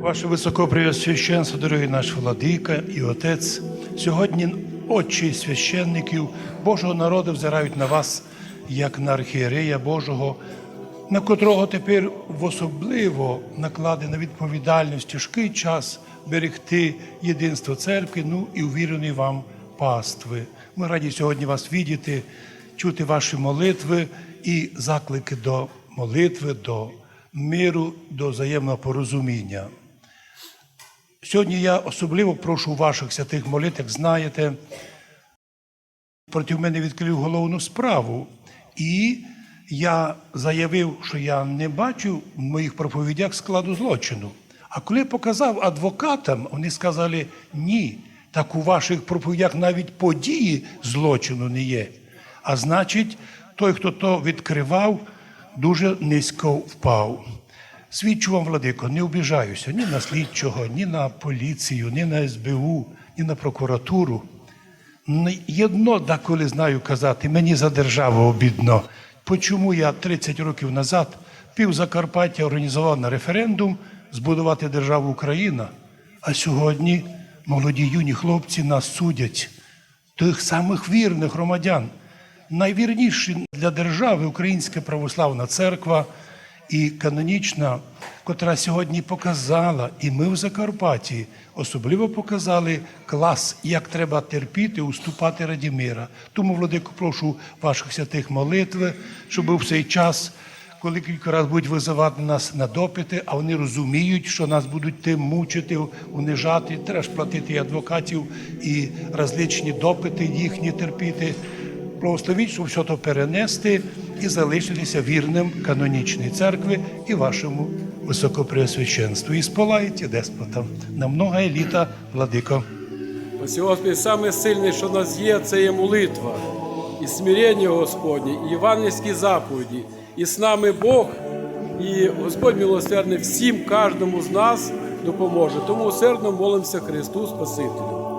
Ваше Високопреосвященство, дорогий наш владика і отець, сьогодні очі священників Божого народу взирають на вас, як на архієрея Божого, на котрого тепер в особливо накладена відповідальність тяжкий час берегти єдинство церкви, ну і увірений вам пастви. Ми раді сьогодні вас відіти, чути ваші молитви і заклики до молитви, до миру, до взаємного порозуміння. Сьогодні я особливо прошу ваших святих молитв, як знаєте, проти мене відкрив головну справу. І я заявив, що я не бачу в моїх проповідях складу злочину. А коли показав адвокатам, вони сказали, ні, так у ваших проповідях навіть події злочину не є. А значить, той, хто то відкривав, дуже низько впав. Свідчу вам, Владико, не обіжаюся ні на слідчого, ні на поліцію, ні на СБУ, ні на прокуратуру. Єдно деколи знаю казати, мені за державу обідно. Почому я 30 років назад пів Закарпаття організував на референдум збудувати державу Україна, а сьогодні молоді юні хлопці нас судять, тих самих вірних громадян. Найвірніші для держави Українська православна церква і канонічна, котра сьогодні показала, і ми в Закарпатті особливо показали клас, як треба терпіти, уступати раді мира. Тому, Владико, прошу ваших святих молитви, щоб в цей час, коли кілька разів будуть визивати нас на допити, а вони розуміють, що нас будуть тим мучити, унижати, треба ж платити адвокатів і различні допити їхні терпіти. Благословіть, щоб все то перенести і залишитися вірним канонічній церкви і вашому високопреосвященству. І сполаєте деспотам на много літа, владико. Саме сильне, що нас є, це є молитва, і смирення Господнє, і євангельські заповіді, і з нами Бог, і Господь милосердний всім, кожному з нас допоможе. Тому усердно молимося Христу Спасителю.